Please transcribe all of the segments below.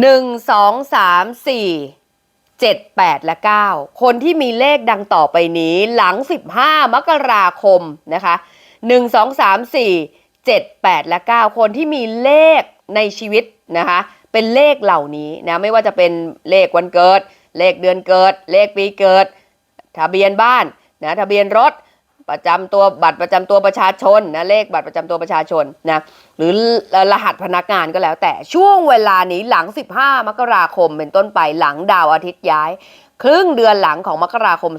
หนึ่งสองสามสี่เจ็ดแปดและเก้าคนที่มีเลขดังต่อไปนี้หลังสิบห้ามกราคมนะคะหนึ่งสองสามสี่เจ็ดแปดและเก้าคนที่มีเลขในชีวิตนะคะเป็นเลขเหล่านี้นะไม่ว่าจะเป็นเลขวันเกิด เลขเดือนเกิด เลขปีเกิด ทะเบียนบ้านนะทะเบียนรถ ประจำตัวบัตรประจำตัวประชาชนนะเลขบัตรประจำตัวประชาชนนะหรือรหัสพนักงานก็แล้ว แต่ช่วงเวลานี้หลัง 15 มกราคมเป็นต้นไปหลังดาวอาทิตย์ย้าย ครึ่งเดือนหลังของมกราคม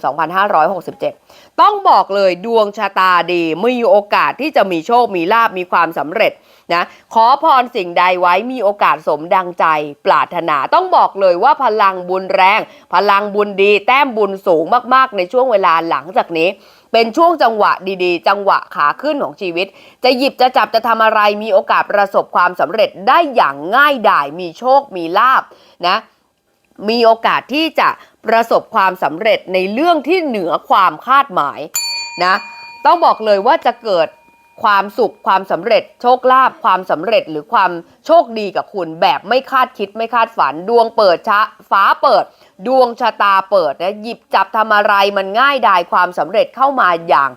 2567 ต้องบอกเลยดวงชะตาดีมีโอกาสที่จะมีโชคมีลาบมีความสำเร็จนะขอพรสิ่งใดไว้มีโอกาสสมดังใจปรารถนาต้องบอกเลยว่าพลังบุญแรง พลังบุญดี แต้มบุญสูงมากๆ ในช่วงเวลาหลังจากนี้ เป็นช่วงจังหวะดีๆ จังหวะขาขึ้นของชีวิต จะหยิบจะจับจะทำอะไรมีโอกาสประสบความสำเร็จได้อย่างง่ายดายมีโชคมีลาบนะมีโอกาสที่จะประสบความสำเร็จในเรื่องที่เหนือความคาดหมายนะต้องบอกเลยว่าจะเกิด ความสุขความสำเร็จ โชคลาภความสำเร็จหรือความโชคดีกับคุณแบบไม่คาดคิดไม่คาดฝัน ดวงเปิดชะฟ้าเปิด ดวงชะตาเปิดนะหยิบจับทำอะไรมันง่ายดายความสำเร็จเข้ามาอย่าง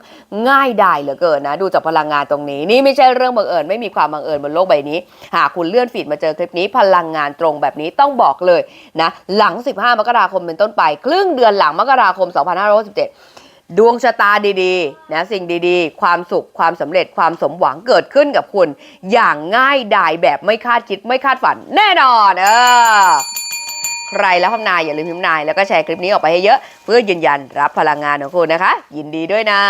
ง่ายดายเหลือเกินนะ ดูจากพลังงานตรงนี้ นี่ไม่ใช่เรื่องบังเอิญไม่มีความบังเอิญบนโลกใบนี้ หากคุณเลื่อนฟีดมาเจอคลิปนี้พลังงานตรงแบบนี้ต้องบอกเลยนะหลัง 15 มกราคมเป็นต้นไป ครึ่งเดือนหลังมกราคม 2567 ดวงชะตาดีๆนะสิ่งดีๆ ความสุขความสำเร็จความสมหวังเกิดขึ้นกับคุณ อย่างง่ายดายแบบไม่คาดคิดไม่คาดฝันแน่นอนเออใครแล้วทำนายอย่าลืมพิมพ์นายแล้วก็แชร์คลิปนี้ออกไปให้เยอะ เพื่อยืนยันรับพลังงานของคุณนะคะ ยินดีด้วยนะ